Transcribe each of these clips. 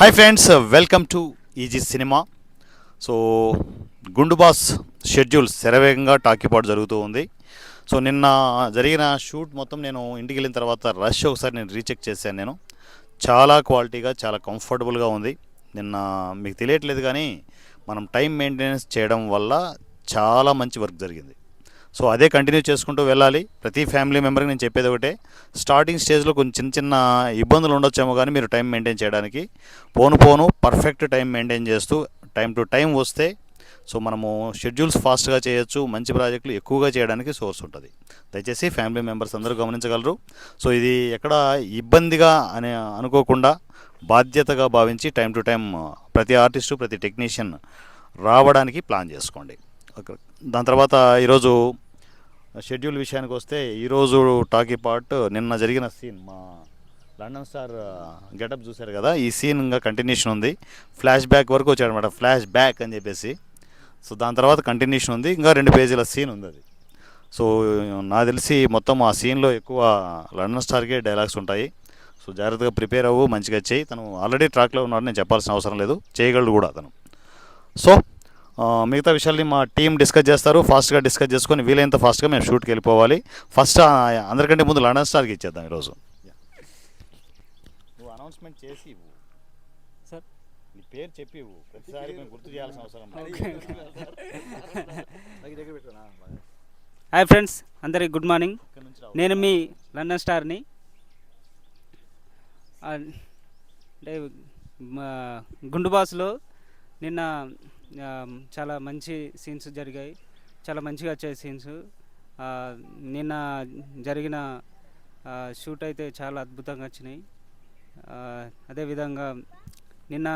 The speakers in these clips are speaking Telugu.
Hi friends welcome to easy cinema so గుండు బాస్ షెడ్యూల్ శరవేగంగా టాకీపాటు జరుగుతూ ఉంది. సో నిన్న జరిగిన షూట్ మొత్తం నేను ఇంటికి వెళ్ళిన తర్వాత రష్ ఒకసారి నేను రీచెక్ చేశాను నేను. చాలా క్వాలిటీగా చాలా కంఫర్టబుల్గా ఉంది. నిన్న మీకు తెలియట్లేదు కానీ మనం టైం మెయింటెనెన్స్ చేయడం వల్ల చాలా మంచి వర్క్ జరిగింది. సో అదే కంటిన్యూ చేసుకుంటూ వెళ్ళాలి. ప్రతి ఫ్యామిలీ మెంబర్కి నేను చెప్పేది ఒకటే. స్టార్టింగ్ స్టేజ్లో కొంచెం చిన్న చిన్న ఇబ్బందులు ఉండొచ్చేమో కానీ మీరు టైం మెయింటైన్ చేయడానికి. పోను పోను పర్ఫెక్ట్ టైం మెయింటైన్ చేస్తూ టైం టు టైం వస్తే సో మనము షెడ్యూల్స్ ఫాస్ట్గా చేయొచ్చు మంచి ప్రాజెక్టులు ఎక్కువగా చేయడానికి సోర్స్ ఉంటుంది. దయచేసి ఫ్యామిలీ మెంబర్స్ అందరూ గమనించగలరు. సో ఇది ఎక్కడ ఇబ్బందిగా అని అనుకోకుండా బాధ్యతగా భావించి టైం టు టైం ప్రతి ఆర్టిస్టు ప్రతి టెక్నీషియన్ రావడానికి ప్లాన్ చేసుకోండి. ఓకే. దాని తర్వాత ఈరోజు షెడ్యూల్ విషయానికి వస్తే ఈరోజు టాకీ పార్ట్ నిన్న జరిగిన సీన్. మా లండన్ స్టార్ గెటప్ చూశారు కదా ఈ సీన్ ఇంకా కంటిన్యూషన్ ఉంది. ఫ్లాష్ బ్యాక్ వరకు వచ్చాడనమాట ఫ్లాష్ బ్యాక్ అని చెప్పేసి. సో దాని తర్వాత కంటిన్యూషన్ ఉంది. ఇంకా రెండు పేజీల సీన్ ఉంది అది. సో నాకు తెలిసి మొత్తం ఆ సీన్లో ఎక్కువ లండన్ స్టార్కే డైలాగ్స్ ఉంటాయి. సో జాగ్రత్తగా ప్రిపేర్ అవ్వు మంచిగా చేయి. తను ఆల్రెడీ ట్రాక్లో ఉన్నాడు నేను చెప్పాల్సిన అవసరం లేదు. చేయగలడు కూడా అతను. సో మిగతా విషయాల్ని మా టీం డిస్కస్ చేస్తారు ఫాస్ట్గా డిస్కస్ చేసుకొని వీలైనంత ఫాస్ట్గా మేము షూట్కి వెళ్ళిపోవాలి. ఫస్ట్ అందరికంటే ముందు లండన్ స్టార్కి ఇచ్చేద్దాం ఈరోజు. నువ్వు అనౌన్స్మెంట్ చేసి ఇవ్వు. సార్. నీ పేరు చెప్పి ఇవ్వు. ప్రతిసారి మేము గుర్తు చేయాల్సిన అవసరం హాయ్ ఫ్రెండ్స్ అందరికి గుడ్ మార్నింగ్ నేను మీ లండన్ స్టార్ని ఆ, అంటే గుండు బాస్లో నిన్న చాలా మంచి సీన్స్ జరిగాయి. చాలా మంచిగా వచ్చాయి సీన్స్. నిన్న జరిగిన షూట్ అయితే చాలా అద్భుతంగా వచ్చినాయి. అదేవిధంగా నిన్న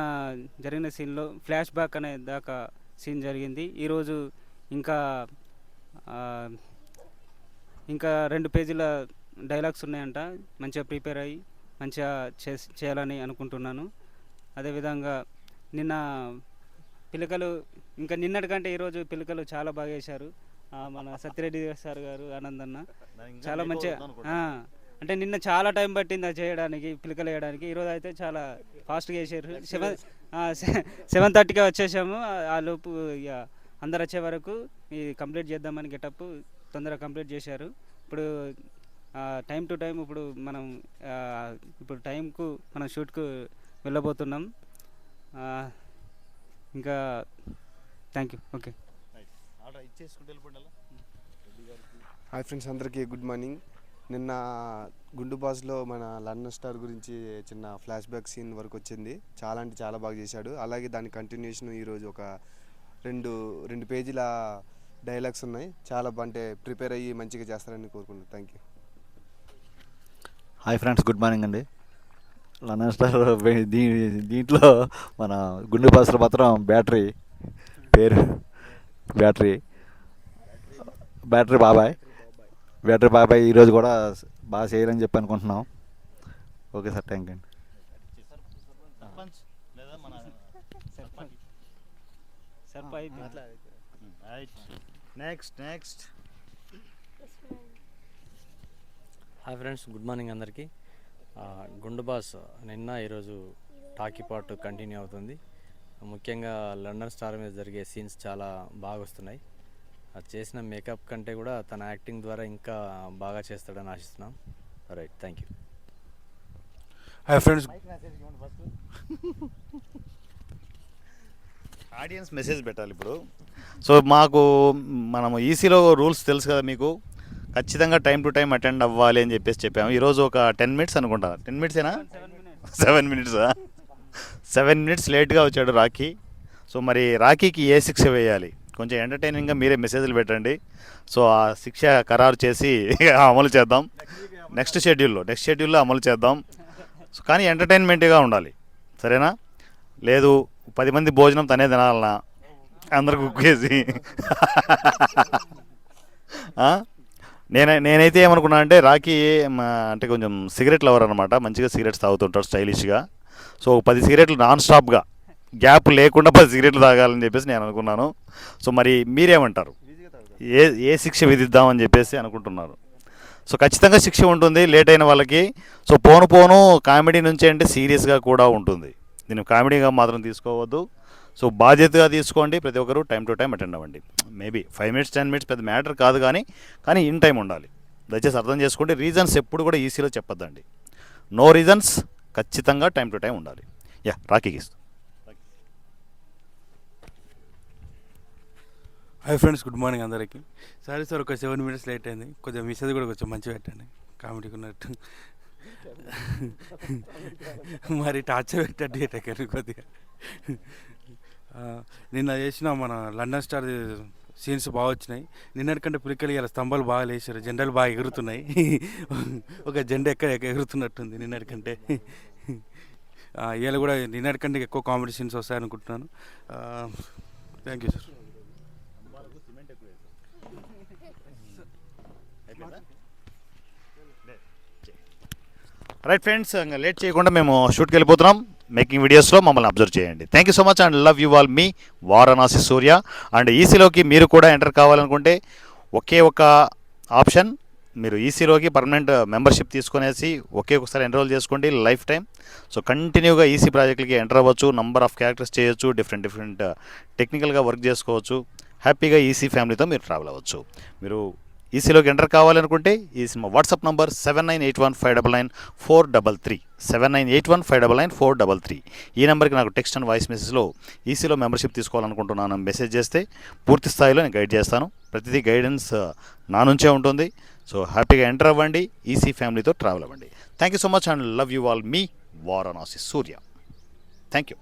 జరిగిన సీన్లో ఫ్లాష్ బ్యాక్ అనే దాకా సీన్ జరిగింది. ఈరోజు ఇంకా ఇంకా రెండు పేజీల డైలాగ్స్ ఉన్నాయంట. మంచిగా ప్రిపేర్ అయ్యి మంచిగా చేస్ చేయాలని అనుకుంటున్నాను. అదేవిధంగా నిన్న పిలకలు ఇంకా నిన్నటి కంటే ఈరోజు పిలకలు చాలా బాగా వేశారు. మన సత్యరెడ్డి సార్ గారు ఆనంద్ అన్న. చాలా మంచిగా అంటే నిన్న చాలా టైం పట్టింది అది చేయడానికి పిలకలు వేయడానికి. ఈరోజు అయితే చాలా ఫాస్ట్గా వేసారు. సెవెన్ సెవెన్ థర్టీకే వచ్చేసాము. ఆ- లోపు ఇక అందరు వచ్చే వరకు ఇది కంప్లీట్ చేద్దామని గెటప్ తొందరగా కంప్లీట్ చేశారు. ఇప్పుడు టైం టు టైం ఇప్పుడు మనం ఇప్పుడు టైంకు మనం షూట్కు వెళ్ళబోతున్నాం. ఇంకా thank you. Okay. Hi friends అందరికీ గుడ్ మార్నింగ్. నిన్న గుండు బాస్లో మన లండన్ స్టార్ గురించి చిన్న ఫ్లాష్ బ్యాక్ సీన్ వరకు వచ్చింది. చాలా అంటే చాలా బాగా చేశాడు. అలాగే దాని కంటిన్యూషన్ ఈరోజు ఒక రెండు రెండు పేజీల డైలాగ్స్ ఉన్నాయి. చాలా అంటే ప్రిపేర్ అయ్యి మంచిగా చేస్తారని కోరుకుంటున్నాను. Thank you hi friends good morning అండి. లండన్ స్టార్ దీ దీంట్లో మన గుండె బాసులు మాత్రం బ్యాటరీ పేరు బ్యాటరీ బ్యాటరీ బాబాయ్. బ్యాటరీ బాబాయ్ ఈరోజు కూడా బాగా చేయాలని చెప్పి అనుకుంటున్నాం. ఓకే సార్ థ్యాంక్ యూ అండి. లేదా మన next next hi friends good morning అందరికీ. గుండు బాస్ నిన్న ఈరోజు టాకీ పార్ట్ కంటిన్యూ అవుతుంది. ముఖ్యంగా లండన్ స్టార్ మీద జరిగే సీన్స్ చాలా బాగా వస్తున్నాయి అది చేసిన మేకప్ కంటే కూడా తన యాక్టింగ్ ద్వారా ఇంకా బాగా చేస్తాడని ఆశిస్తున్నాం. Right thank you. Hi friends audience message పెట్టాలి ఇప్పుడు. సో మాకు మనము ఈసీలో రూల్స్ తెలుసు కదా మీకు? ఖచ్చితంగా టైం టు టైం అటెండ్ అవ్వాలి అని చెప్పేసి చెప్పాము. ఈరోజు ఒక టెన్ మినిట్స్ అనుకుంటా. టెన్ మినిట్సేనా సెవెన్ మినిట్సా సెవెన్ మినిట్స్ లేట్గా వచ్చాడు రాఖీ. సో మరి రాఖీకి ఏ శిక్ష వేయాలి? కొంచెం ఎంటర్టైనింగ్గా మీరే మెసేజ్లు పెట్టండి. సో ఆ శిక్ష ఖరారు చేసి అమలు చేద్దాం. నెక్స్ట్ షెడ్యూల్లో నెక్స్ట్ షెడ్యూల్లో అమలు చేద్దాం. సో కానీ ఎంటర్టైన్మెంట్గా ఉండాలి. సరేనా? లేదు పది మంది భోజనం తనే తినాలనా? అందరు కుక్ చేసి? నేనే నేనైతే ఏమనుకున్నా అంటే రాకీ అంటే కొంచెం సిగరెట్ లవర్ అనమాట మంచిగా సిగరెట్స్ తాగుతుంటాడు స్టైలిష్గా. సో పది సిగరెట్లు నాన్ స్టాప్గా గ్యాప్ లేకుండా పది సిగరెట్లు తాగాలని చెప్పేసి నేను అనుకున్నాను. సో మరి మీరేమంటారు? ఏ ఏ శిక్ష విధిద్దామని చెప్పేసి అనుకుంటున్నారు? సో ఖచ్చితంగా శిక్ష ఉంటుంది లేట్ అయిన వాళ్ళకి. సో పోను పోను కామెడీ నుంచి అంటే సీరియస్గా కూడా ఉంటుంది. దీన్ని కామెడీగా మాత్రం తీసుకోవద్దు. సో బాధ్యతగా తీసుకోండి. ప్రతి ఒక్కరు టైం టు టైం అటెండ్ అవ్వండి. Maybe five minutes ten minutes పెద్ద మ్యాటర్ కాదు కానీ కానీ ఇన్ టైం ఉండాలి. దయచేసి అర్థం చేసుకోండి. రీజన్స్ ఎప్పుడు కూడా ఈసీలో చెప్పొద్దండి. నో రీజన్స్ ఖచ్చితంగా టైం టు టైం ఉండాలి. యా రాకీ గీస్ హాయ్ ఫ్రెండ్స్ గుడ్ మార్నింగ్ అందరికీ. సారీ సార్ ఒక సెవెన్ మినిట్స్ లేట్ అయింది. కొంచెం మిస్ అది కూడా కొంచెం మంచిగా పెట్టండి. కామెడీకి ఉన్నట్టు మరి టార్చర్ ఎటకెళ్ళి కొద్దిగా. నిన్న చేసిన మన లండన్ స్టార్ సీన్స్ బాగా వచ్చినాయి. నిన్నటికంటే పులికలు ఇలా స్తంభాలు బాగా లేచారు జెండాలు బాగా ఎగురుతున్నాయి. ఒక జెండా ఎక్కడ ఎగురుతున్నట్టుంది నిన్నటికంటే. ఇవాళ కూడా నిన్నటికంటే ఎక్కువ comedy scenes వస్తాయనుకుంటున్నాను. Thank you sir. Right friends ఇంకా లేట్ చేయకుండా మేము షూట్కి వెళ్ళిపోతున్నాం. మేకింగ్ వీడియోస్లో మమ్మల్ని అబ్జర్వ్ చేయండి. Thank you so much and love you all me Varanasi Surya and ఈసీలోకి మీరు కూడా ఎంటర్ కావాలనుకుంటే ఒకే ఒక ఆప్షన్ మీరు ఈసీలోకి పర్మనెంట్ మెంబర్షిప్ తీసుకునేసి ఒకే ఒకసారి ఎన్రోల్ చేసుకోండి లైఫ్ టైం సో కంటిన్యూగా ఈసీ ప్రాజెక్టులకి ఎంటర్ అవ్వచ్చు. నంబర్ ఆఫ్ క్యారెక్టర్స్ చేయొచ్చు డిఫరెంట్ డిఫరెంట్ టెక్నికల్గా వర్క్ చేసుకోవచ్చు. హ్యాపీగా ఈసీ ఫ్యామిలీతో మీరు ట్రావెల్ అవ్వచ్చు. మీరు ఈసీలోకి ఎంటర్ కావాలనుకుంటే ఈ cinema WhatsApp number seven nine eight one five double nine four double three. Seven nine eight one five double nine four double three. ఈ నెంబర్కి నాకు టెక్స్ట్ అండ్ వాయిస్ మెసేజ్లో ఈసీలో మెంబర్షిప్ తీసుకోవాలనుకుంటున్నాను మెసేజ్ చేస్తే పూర్తి స్థాయిలో నేను గైడ్ చేస్తాను. ప్రతిదీ గైడెన్స్ నా నుంచే ఉంటుంది. సో హ్యాపీగా ఎంటర్ అవ్వండి. ఈసీ ఫ్యామిలీతో ట్రావెల్ అవ్వండి. Thank you so much and love you all. Me Varanasi Surya. Thank you.